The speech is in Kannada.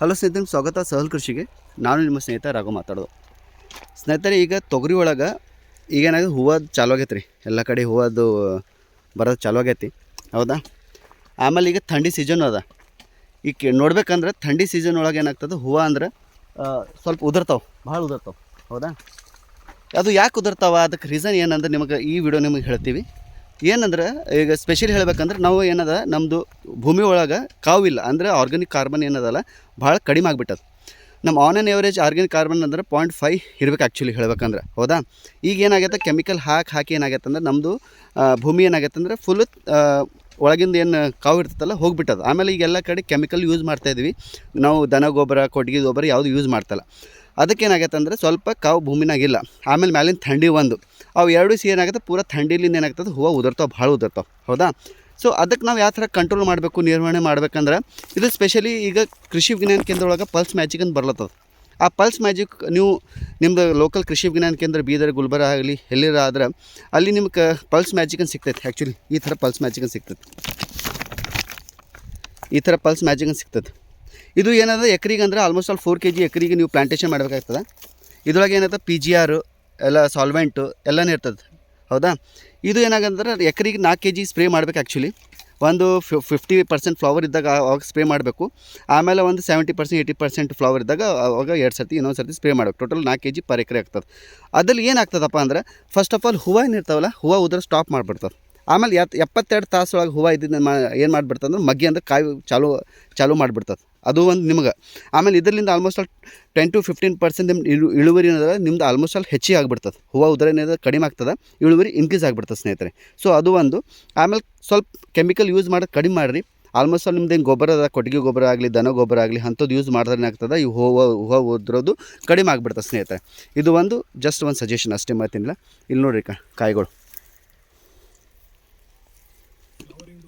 ಹಲೋ ಸ್ನೇಹಿತರೆ ಸ್ವಾಗತ. ಸಹಲ್ ಕೃಷಿಗೆ. ನಾನು ನಿಮ್ಮ ಸ್ನೇಹಿತ ರಾಘು ಮಾತಾಡೋದು. ಸ್ನೇಹಿತರೆ, ಈಗ ತೊಗರಿ ಒಳಗೆ ಈಗೇನಾಗ ಹೂವದು ಚಾಲು ಆಗೈತೆ ರೀ ಎಲ್ಲ ಕಡೆ ಹೂವದು ಬರೋದು ಚಾಲು ಆಗೈತಿ. ಹೌದಾ? ಆಮೇಲೆ ಈಗ ಥಂಡಿ ಸೀಸನ್ ಅದ. ಈಗ ನೋಡ್ಬೇಕಂದ್ರೆ ಥಂಡಿ ಸೀಸನ್ ಒಳಗೆ ಏನಾಗ್ತದೆ? ಹೂವು ಅಂದ್ರೆ ಸ್ವಲ್ಪ ಉದುರ್ತಾವೆ. ಭಾಳ ಉದುರ್ತಾವೆ. ಹೌದಾ? ಅದು ಯಾಕೆ ಉದುರ್ತಾವ? ಅದಕ್ಕೆ ರೀಸನ್ ಏನಂದ್ರೆ ನಿಮಗೆ ಈ ವಿಡಿಯೋ ನಿಮಗೆ ಹೇಳ್ತೀವಿ. ಏನಂದ್ರೆ, ಈಗ ಸ್ಪೆಷಲಿ ಹೇಳ್ಬೇಕಂದ್ರೆ ನಾವು ಏನದ ನಮ್ಮದು ಭೂಮಿ ಒಳಗೆ ಕಾವಿಲ್ಲ ಅಂದರೆ ಆರ್ಗ್ಯಾನಿಕ್ ಕಾರ್ಬನ್ ಏನದಲ್ಲ, ಭಾಳ ಕಡಿಮೆ ಆಗಿಬಿಟ್ಟದ. ನಮ್ಮ on on average organic carbon ಅಂದ್ರೆ ಪಾಯಿಂಟ್ ಫೈವ್ ಇರ್ಬೇಕು ಆ್ಯಕ್ಚುಲಿ ಹೇಳ್ಬೇಕಂದ್ರೆ, ಹೌದಾ? ಈಗ ಏನಾಗೈತೆ ಕೆಮಿಕಲ್ ಹಾಕಿ ಹಾಕಿ ಏನಾಗುತ್ತೆ ಅಂದ್ರೆ ನಮ್ಮದು ಭೂಮಿ ಏನಾಗುತ್ತೆ ಅಂದರೆ ಫುಲ್ ಒಳಗಿಂದ ಏನು ಕಾವು ಇರ್ತದಲ್ಲ, ಹೋಗ್ಬಿಟ್ಟದ. ಆಮೇಲೆ ಈಗ ಎಲ್ಲ ಕಡೆ ಕೆಮಿಕಲ್ ಯೂಸ್ ಮಾಡ್ತಾಯಿದ್ವಿ ನಾವು ದನ ಗೊಬ್ಬರ, ಕೊಟ್ಟಿಗೆ ಗೊಬ್ಬರ ಯಾವುದು ಯೂಸ್ ಮಾಡ್ತಲ್ಲ. ಅದಕ್ಕೆ ಏನಾಗೈತೆ ಅಂದ್ರೆ ಸ್ವಲ್ಪ ಕಾವು ಭೂಮಿನಾಗಿಲ್ಲ. ಆಮೇಲೆ ಮ್ಯಾಲಿನ ಥಂಡಿ ಒಂದು. ಅವು ಎರಡು ಸಿ ಏನಾಗುತ್ತೆ, ಪೂರ ಥಂಡಿಲಿಂದ ಏನಾಗ್ತದೆ, ಹೂವು ಉದುರ್ತಾವೆ, ಭಾಳ ಉದುರ್ತಾವೆ. ಹೌದಾ? ಸೊ ಅದಕ್ಕೆ ನಾವು ಯಾವ ಥರ ಕಂಟ್ರೋಲ್ ಮಾಡಬೇಕು, ನಿರ್ವಹಣೆ ಮಾಡ್ಬೇಕಂದ್ರೆ, ಇದು ಸ್ಪೆಷಲಿ ಈಗ ಕೃಷಿ ವಿಜ್ಞಾನ ಕೇಂದ್ರ ಒಳಗೆ ಪಲ್ಸ್ ಮ್ಯಾಜಿಕ್ ಅಂತ ಬರ್ಲತ್ತದ. ಆ ಪಲ್ಸ್ ಮ್ಯಾಜಿಕ್ ನೀವು ನಿಮ್ಮದು ಲೋಕಲ್ ಕೃಷಿ ವಿಜ್ಞಾನ ಕೇಂದ್ರ, ಬೀದರ್, ಗುಲ್ಬರ್ಗ ಆಗಲಿ, ಎಲ್ಲಿರ ಆದ್ರೆ, ಅಲ್ಲಿ ನಿಮ್ಗೆ ಪಲ್ಸ್ ಮ್ಯಾಜಿಕ್ ಅಂತ ಸಿಗ್ತೈತೆ ಆ್ಯಕ್ಚುಲಿ ಈ ಥರ ಪಲ್ಸ್ ಮ್ಯಾಜಿಕ್ ಅಂತ ಸಿಗ್ತೈತೆ. ಈ ಥರ ಪಲ್ಸ್ ಮ್ಯಾಜಿಕ್ ಅಂತ ಸಿಗ್ತದೆ ಇದು ಏನದ ಎಕ್ರಿಗೆ ಅಂದರೆ almost all four K G ಎಕರೆಗೆ ನೀವು ಪ್ಲಾಂಟೇಷನ್ ಮಾಡಬೇಕಾಗ್ತದೆ. ಇದ್ರೊಳಗೆ ಏನದ ಪಿ ಜಿ ಆರು ಎಲ್ಲ ಸಾಲ್ವೆಂಟು ಎಲ್ಲನೂ ಇರ್ತದೆ. ಹೌದಾ? ಇದು ಏನಾಗಂದ್ರೆ ಎಕರೆಗೆ ನಾಲ್ಕು ಕೆ ಜಿ ಸ್ಪ್ರೇ ಮಾಡಬೇಕು ಆ್ಯಕ್ಚುಲಿ ಒಂದು ಫಿಫ್ಟಿ ಪರ್ಸೆಂಟ್ ಫ್ಲವರ್ ಇದ್ದಾಗ ಅವಾಗ ಸ್ಪ್ರೇ ಮಾಡಬೇಕು. ಆಮೇಲೆ ಒಂದು seventy percent eighty percent flower ಇದ್ದಾಗ ಅವಾಗ ಎರಡು ಸರ್ತಿ, ಇನ್ನೊಂದು ಸರ್ತಿ ಸ್ಪ್ರೇ ಮಾಡಬೇಕು. ಟೋಟಲ್ ನಾಲ್ಕು ಕೆ ಜಿ ಪರ್ ಎಕರೆ ಆಗ್ತದೆ. ಅದ್ರಲ್ಲಿ ಏನಾಗ್ತದಪ್ಪ ಅಂದ್ರೆ ಫಸ್ಟ್ ಆಫ್ ಆಲ್ ಹೂವು ಏನಿರ್ತಾವಲ್ಲ, ಹೂವು ಉದ್ರೆ ಸ್ಟಾಪ್ ಮಾಡಿಬಿಡ್ತದೆ. ಆಮೇಲೆ ಎತ್, ಎಪ್ಪತ್ತೆರಡು ತಾಸೊಳಗೆ ಹೂವು ಇದ್ದಿದ್ದು ಏನು ಮಾಡಿಬಿಡ್ತದೆ ಅಂದ್ರೆ, ಮಗ್ಗಿ ಅಂದ್ರೆ ಕಾಯಿ ಚಾಲು ಚಾಲು ಮಾಡಿಬಿಡ್ತದೆ. ಅದು ಒಂದು ನಿಮಗೆ. ಆಮೇಲೆ ಇದರಿಂದ almost all ten to fifteen percent ನಿಮ್ಮ ಇಳು, ಇಳುವರಿ ಏನದ ನಿಮ್ದು ಆಲ್ಮೋಸ್ಟ್ ಆಲ್ ಹೆಚ್ಚಿಗೆ ಆಗ್ಬಿಡ್ತದೆ. ಹೂವು ಏನಿದೆ ಕಡಿಮೆ ಆಗ್ತದೆ, ಇಳುವರಿ ಇನ್ಕ್ರೀಸ್ ಆಗಿಬಿಡ್ತದೆ ಸ್ನೇಹಿತರೆ. ಸೊ ಅದು ಒಂದು. ಆಮೇಲೆ ಸ್ವಲ್ಪ ಕೆಮಿಕಲ್ ಯೂಸ್ ಮಾಡೋದು ಕಡಿಮೆ ಮಾಡಿರಿ. ಆಲ್ಮೋಸ್ಟ್ ಆಲ್ ನಿಮ್ದು ಏನು ಗೊಬ್ಬರ ಅದ, ಕೊಟ್ಟಿಗೆ ಗೊಬ್ಬರ ಆಗಲಿ, ದನ ಗೊಬ್ಬರ ಆಗಲಿ, ಅಂಥದ್ದು ಯೂಸ್ ಮಾಡಿದ್ರೆ ಏನಾಗ್ತದೆ ಈ ಹೂವು ಹೂವು ಉದ್ರೋದು ಕಡಿಮೆ ಆಗಿಬಿಡ್ತದೆ ಸ್ನೇಹಿತರೆ. ಇದು ಒಂದು ಜಸ್ಟ್ ಒಂದು ಸಜೆಷನ್ ಅಷ್ಟೇ ಮಾತಿನಿಲ್ಲ. ಇಲ್ಲಿ ನೋಡ್ರಿ ಕಾಯಿಗಳು.